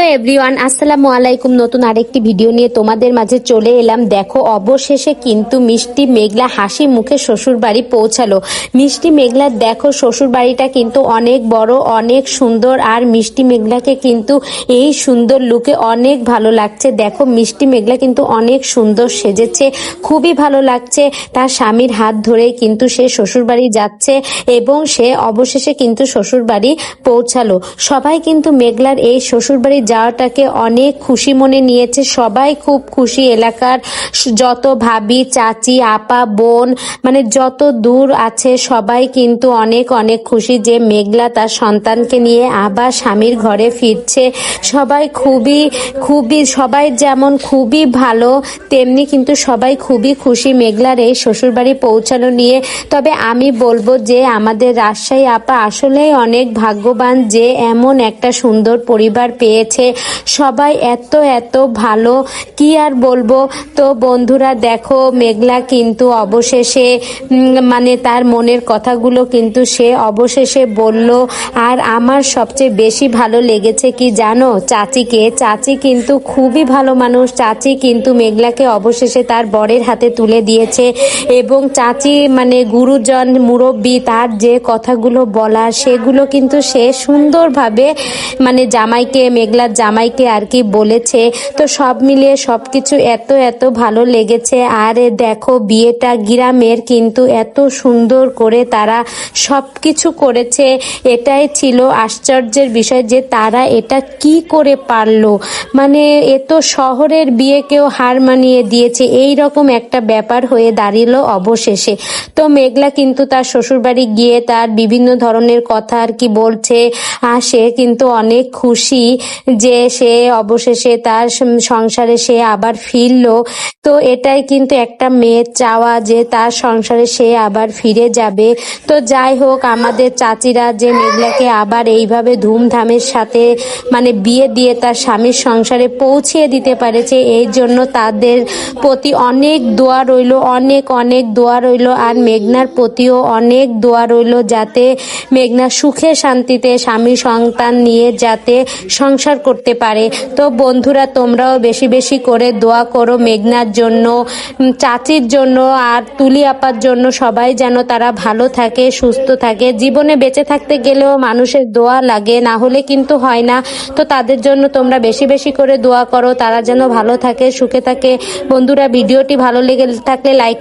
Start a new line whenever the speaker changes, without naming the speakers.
Hello everyone, আসসালামু আলাইকুম। নতুন আরেকটি ভিডিও নিয়ে তোমাদের মাঝে চলে এলাম। দেখো, অবশেষে কিন্তু মিষ্টি মেঘলা হাসি মুখে শ্বশুর বাড়ি পৌঁছালো। মিষ্টি মেঘলা, দেখো শ্বশুর বাড়িটা কিন্তু অনেক বড়, অনেক সুন্দর, আর মিষ্টি মেঘলাকে কিন্তু এই সুন্দর লুকে অনেক ভালো লাগছে। দেখো, মিষ্টি মেঘলা কিন্তু অনেক সুন্দর সেজেছে, খুবই ভালো লাগছে। তার স্বামীর হাত ধরে কিন্তু সে শ্বশুর বাড়ি যাচ্ছে এবং সে অবশেষে কিন্তু শ্বশুর বাড়ি পৌঁছালো। সবাই কিন্তু মেঘলার এই শ্বশুর বাড়ি যাওয়াটাকে অনেক খুশি মনে নিয়েছে। সবাই খুব খুশি। এলাকার যত ভাবি, চাচি, আপা, বোন মানে যত দূর আছে, সবাই কিন্তু অনেক অনেক খুশি যে মেঘলা তার সন্তানকে নিয়ে আবার স্বামীর ঘরে ফিরছে। সবাই খুবই খুবই, সবাই যেমন খুবই ভালো, তেমনি কিন্তু সবাই খুবই খুশি মেঘলার এই শ্বশুরবাড়ি পৌঁছানো নিয়ে। তবে আমি বলব যে আমাদের রাজশাহী আপা আসলেই অনেক ভাগ্যবান যে এমন একটা সুন্দর পরিবার পেয়েছে। সবাই এত এত ভালো। কি আর বলব? তো বন্ধুরা, দেখো, মেঘলা কিন্তু অবশেষে মানে তার মনের কথাগুলো কিন্তু সে অবশেষে বলল। আর আমার সবচেয়ে বেশি ভালো লেগেছে কি জানো? চাচিকে। চাচি কিন্তু খুবই ভালো মানুষ। চাচি কিন্তু মেঘলাকে অবশেষে তার বরের হাতে তুলে দিয়েছে। এবং চাচি মানে গুরুজন, মুরব্বী, তার যে কথাগুলো বলার, সেগুলো কিন্তু সে সুন্দরভাবে মানে জামাইকে মেঘলার জামাইকে আর কি বলেছে। তো সব মিলিয়ে সব কিছু এত এত ভালো লেগেছে। আর দেখো, বিয়েটা গ্রামের কিন্তু এত সুন্দর করে তারা সব কিছু করেছে। এটাই ছিল আশ্চর্যের বিষয় যে তারা এটা কি করে পারল। মানে এ তো শহরের বিয়েকেও হার মানিয়ে দিয়েছে। এই রকম একটা ব্যাপার হয়ে দাঁড়িয়েলো অবশেষে। তো মেঘলা কিন্তু তার শ্বশুরবাড়ি গিয়ে তার বিভিন্ন ধরনের কথা আর কি বলছে। আর সে কিন্তু অনেক খুশি যে সে অবশেষে তার সংসারে সে আবার ফিরলো। তো এটাই কিন্তু একটা মেয়ের চাওয়া যে তার সংসারে সে আবার ফিরে যাবে। তো যাই হোক, আমাদের চাচিরা যে মেঘলাকে আবার এইভাবে ধুমধামের সাথে মানে বিয়ে দিয়ে তার স্বামীর সংসারে পৌঁছিয়ে দিতে পারেছে, এই জন্য তাদের প্রতি অনেক দোয়া রইল, অনেক অনেক দোয়া রইল। আর মেঘনার প্রতিও অনেক দোয়া রইল যাতে মেঘনা সুখে শান্তিতে স্বামী সন্তান নিয়ে যাতে সংসার করতে পারে। তো বন্ধুরা, তোমরাও বেশি বেশি করে দোয়া করো মেঘনার জন্য চাচির জন্য আর তুলি আপার জন্য। সবাই যেন তারা ভালো থাকে, সুস্থ থাকে। জীবনে বেঁচে থাকতে গেলেও মানুষের দোয়া লাগে, না হলে কিন্তু হয় না। তো তাদের জন্য তোমরা বেশি বেশি করে দোয়া করো, তারা যেন ভালো থাকে, সুখে থাকে। বন্ধুরা, ভিডিওটি ভালো লেগে থাকলে লাইক